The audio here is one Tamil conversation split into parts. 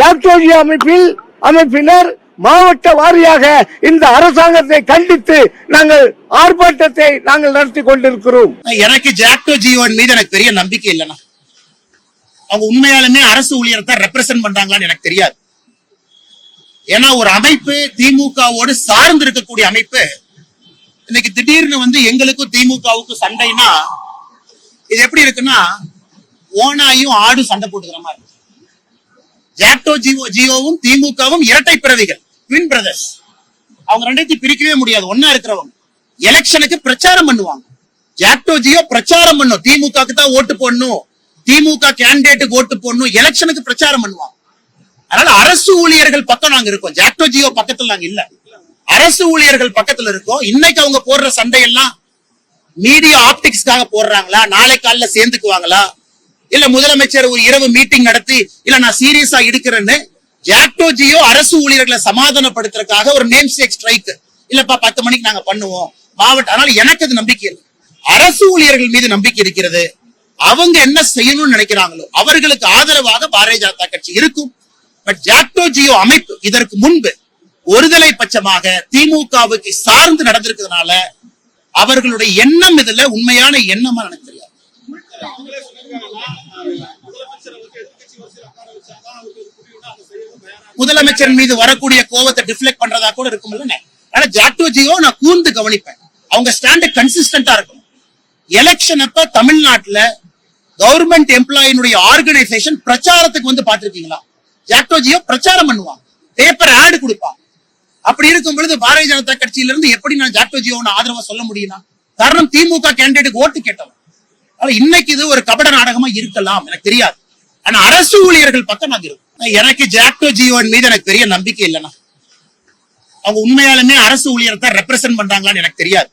ஜாக்டோஜி அமைப்பில் அமைப்பினர் மாவட்ட வாரியாக இந்த அரசாங்கத்தை கண்டித்து நாங்கள் ஆர்ப்பாட்டத்தை நாங்கள் நடத்தி கொண்டிருக்கிறோம். எனக்கு ஜாக்டோ மீது எனக்கு பெரிய நம்பிக்கை இல்லைண்ணா. அவங்க உண்மையாலுமே அரசு ஊழியரை தான் ரெப்ரசென்ட் பண்றாங்களான்னு எனக்கு தெரியாது. ஏன்னா ஒரு அமைப்பு திமுகவோடு சார்ந்து இருக்கக்கூடிய அமைப்பு இன்னைக்கு திடீர்னு வந்து எங்களுக்கும் திமுகவுக்கும் சண்டைனா இது எப்படி இருக்குன்னா ஓனாயும் ஆடும் சண்டை போட்டுக்கிற மாதிரி ஜாக்டோ ஜியோ ஜியோவும் திமுகவும் இரட்டை பிறவிகள் ட்வின் பிரதர்ஸ் அவங்க ரெண்டையும் பிரிக்கவே முடியாது ஒன்னா இருக்கிறவங்க. எலெக்ஷனுக்கு பிரச்சாரம் பண்ணுவாங்க. ஜாக்டோ ஜியோ பிரச்சாரம் பண்ணும். திமுகக்கு தான் ஓட்டு போடணும். திமுக கேண்டிடேட்டுக்கு ஓட்டு போடணும். எலெக்ஷனுக்கு பிரச்சாரம் பண்ணுவாங்க. அதனால அரசு ஊழியர்கள் பக்கம் நாங்க இருக்கோம். ஜாக்டோ ஜியோ பக்கத்துல நாங்க இல்ல. அரசு ஊழியர்கள் பக்கத்துல இருக்கோம். இன்னைக்கு அவங்க போடுற சண்டையெல்லாம் மீடியா ஆப்டிக்ஸ்க்காக போடுறாங்களா? நாளை காலைல சேர்ந்துக்குவாங்களா? இல்ல முதலமைச்சர் ஒரு இரவு மீட்டிங் நடத்தி இல்ல நான் சீரியஸா எடுக்கிறேன்னு ஜாக்டோஜியோ அரசு ஊழியர்களை சமாதானப்படுத்துறதுக்காக ஒரு நேம் சேக் ஸ்ட்ரைக் இல்லப்பா பத்து மணிக்கு நாங்க பண்ணுவோம். மாவட்டம் அதனால எனக்கு அது நம்பிக்கை இல்லை. அரசு ஊழியர்கள் மீது நம்பிக்கை இருக்கிறது. அவங்க என்ன செய்யணும்னு நினைக்கிறாங்களோ அவர்களுக்கு ஆதரவாக பாரதிய ஜனதா கட்சி இருக்கும். பட் ஜாக்டோ ஜியோ அமைப்பு இதற்கு முன்பு ஒருதலை பட்சமாக திமுகவுக்கு சார்ந்து நடந்திருக்கிறதுனால அவர்களுடைய எண்ணம் இதுல உண்மையான எண்ணமா எனக்கு முதலமைச்சர் மீது வரக்கூடிய கோவத்தை டிஃப்ளெக்ட் பண்றதா கூட இருக்கும் ஆனா ஜாக்டோஜியோ நான் கூர்ந்து கவனிப்பேன். அவங்க ஸ்டாண்ட் கன்சிஸ்டன்டா இருக்கும் எலெக்ஷன் அப்ப தமிழ்நாட்டுல கவர்மெண்ட் எம்ப்ளாயினுடைய ஆர்கனைசேஷன் பிரச்சாரத்துக்கு வந்து பாத்திருக்கீங்களா ஜாக்டோஜியோ பிரச்சாரம் பண்ணுவான் பேப்பர் ஆடு கொடுப்பான் அப்படி இருக்கும் பொழுது பாரதிய ஜனதா கட்சியில இருந்து எப்படி நான் ஜாக்டோ ஆதரவா சொல்ல முடியும் காரணம் திமுக கேண்டிடேட் ஓட்டு கேட்டவன். ஆனா இன்னைக்கு இது ஒரு கபட நாடகமா இருக்கலாம். எனக்கு தெரியாது. ஆனா அரசு ஊழியர்கள் பக்கம் நாங்க இருக்கும் எனக்கு ஜாக்டோ ஜியோன் மீது எனக்கு பெரிய நம்பிக்கை இல்லைன்னா அவங்க உண்மையாலுமே அரசு ஊழியரை தான் ரெப்ரசென்ட் பண்றாங்களான்னு எனக்கு தெரியாது.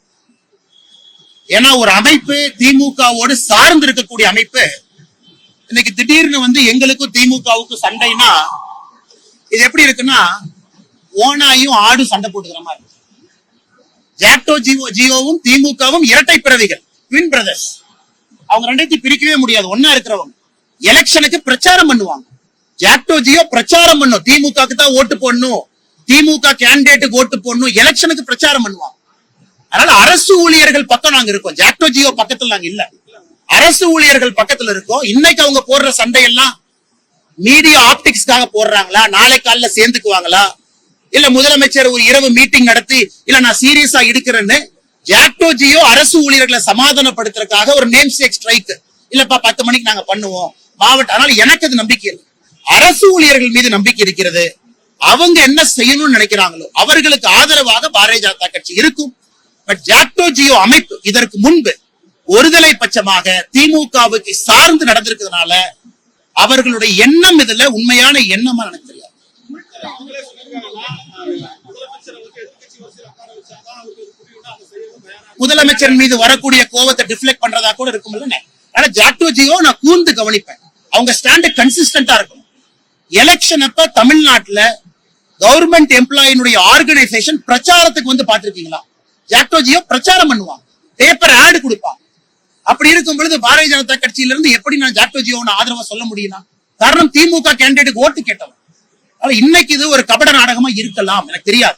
ஏன்னா ஒரு அமைப்பு திமுகவோடு சார்ந்து இருக்கக்கூடிய அமைப்பு இன்னைக்கு திடீர்னு வந்து எங்களுக்கும் திமுகவுக்கும் சண்டைனா இது எப்படி இருக்குன்னா ஓனாயும் ஆடும் சண்டை போட்டுக்கிற மாதிரி. ஜாக்டோ ஜியோ ஜியோவும் திமுகவும் இரட்டை பிறவிகள் ட்வின் பிரதர்ஸ் அவங்க ரெண்டாயிரத்தி பிரிக்கவே முடியாது. ஒன்னா இருக்கிறவங்க. எலெக்ஷனுக்கு பிரச்சாரம் பண்ணுவாங்க. ஜாக்டோஜியோ பிரச்சாரம் பண்ணும். திமுகக்கு தான் ஓட்டு போடணும். திமுக கேண்டிடேட்டுக்கு ஓட்டு போடணும். எலெக்ஷனுக்கு பிரச்சாரம் பண்ணுவாங்க. அதனால அரசு ஊழியர்கள் பக்கம் நாங்க இருக்கோம். ஜாக்டோஜியோ பக்கத்துல நாங்க இல்ல. அரசு ஊழியர்கள் பக்கத்துல இருக்கோம். இன்னைக்கு அவங்க போடுற சண்டையெல்லாம் மீடியா ஆப்டிக்ஸ்க்காக போடுறாங்களா? நாளை காலைல சேர்ந்துக்குவாங்களா? இல்ல முதலமைச்சர் ஒரு இரவு மீட்டிங் நடத்தி இல்ல நான் சீரியஸா எடுக்கிறேன்னு ஜாக்டோ ஜியோ அரசு ஊழியர்களை சமாதானப்படுத்துறதுக்காக ஒரு நேம் சேக் ஸ்ட்ரைக் இல்லப்பா பத்து மணிக்கு நாங்க பண்ணுவோம். மாவட்டம் அதனால எனக்கு அது நம்பிக்கை இல்லை. அரசு ஊழியர்கள் மீது நம்பிக்கை இருக்கிறது. அவங்க என்ன செய்யணும்னு நினைக்கிறாங்களோ அவர்களுக்கு ஆதரவாக பாரதிய ஜனதா கட்சி இருக்கும். பட் ஜாக்டோ ஜியோ அமைப்பு இதற்கு முன்பு ஒருதலை பட்சமாக திமுகவுக்கு சார்ந்து நடந்திருக்கிறதுனால அவர்களுடைய எண்ணம் இதுல உண்மையான எண்ணமா எனக்கு தெரியாது. முதலமைச்சர் மீது வரக்கூடிய கோபத்தை டிஃப்ளெக்ட் பண்றதா கூட இருக்கும் இல்ல ஆனா ஜாக்டோஜியோ நான் கூர்ந்து கவனிப்பேன். அவங்க ஸ்டாண்ட் கன்சிஸ்டன்டா இருக்கும் எலெக்ஷன் அப்ப தமிழ்நாட்டுல கவர்மெண்ட் எம்ப்ளாயினுடைய ஆர்கனைசேஷன் பிரச்சாரத்துக்கு வந்து பாத்திருக்கீங்களா ஜாக்டோஜியோ பிரச்சாரம் பண்ணுவான் பேப்பர் ஆடு கொடுப்பான் அப்படி இருக்கும் பொழுது பாரதிய ஜனதா கட்சியில இருந்து எப்படி நான் ஜாக்டோ ஜியோன்னு ஆதரவா சொல்ல முடியும்னா காரணம் திமுக கேண்டிடேட்டுக்கு ஓட்டு கேட்டவன். இன்னைக்கு இது ஒரு கபட நாடகமா இருக்கலாம். எனக்கு தெரியாது.